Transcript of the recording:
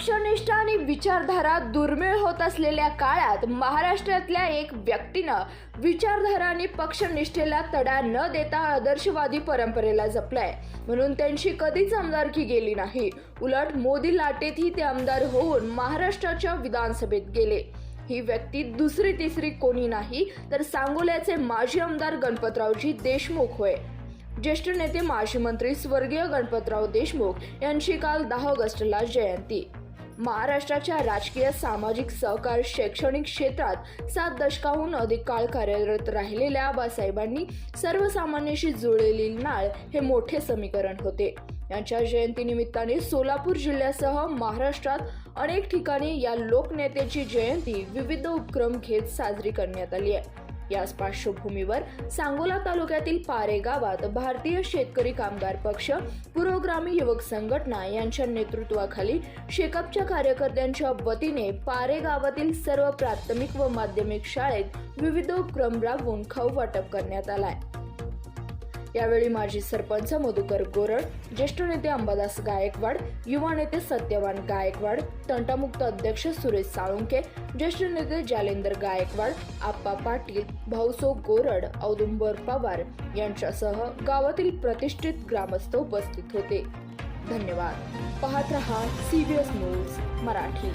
विचारधारा दुर्मिळ होत असलेल्या काळात महाराष्ट्रातल्या एक व्यक्तीनं विचारधारा आणि पक्षनिष्ठेला तडा न देता आदर्शवादी परंपरेला जपलाय. म्हणून त्यांची कधीच आमदारकी गेली नाही. उलट मोदी लाटेतही ते आमदार होऊन महाराष्ट्राच्या विधानसभेत गेले. ही व्यक्ती दुसरी तिसरी कोणी नाही तर सांगोल्याचे माजी आमदार गणपतरावजी देशमुख होय. ज्येष्ठ नेते माजी मंत्री स्वर्गीय गणपतराव देशमुख यांची काल दहा ऑगस्टला जयंती. महाराष्ट्राच्या राजकीय सामाजिक सहकार शैक्षणिक क्षेत्रात सात दशकाहून अधिक काळ कार्यरत राहिलेल्या आबासाहेबांनी सर्वसामान्यांशी जुळलेली नाळ हे मोठे समीकरण होते. यांच्या जयंतीनिमित्ताने सोलापूर जिल्ह्यासह महाराष्ट्रात अनेक ठिकाणी या लोकनेत्याची जयंती विविध उपक्रम घेत साजरी करण्यात आली आहे. याच पार्श्वभूमीवर सांगोला तालुक्यातील पारे गावात भारतीय शेतकरी कामगार पक्ष पुरोग्रामी युवक संघटना यांच्या नेतृत्वाखाली शेकअपच्या कार्यकर्त्यांच्या वतीने पारे गावातील सर्व प्राथमिक व माध्यमिक शाळेत विविध उपक्रम राबवून खाऊ वाटप करण्यात आलाय. यावेळी माजी सरपंच मधुकर गोरड ज्येष्ठ नेते अंबादास गायकवाड युवा नेते सत्यवान गायकवाड तंटामुक्त अध्यक्ष सुरेश साळुंके ज्येष्ठ नेते जालेंदर गायकवाड आप्पा पाटील भाऊसो गोरड औदुंबर पवार यांच्यासह गावातील प्रतिष्ठित ग्रामस्थ उपस्थित होते. धन्यवाद. पाहत रहा सीबीएस न्यूज मराठी.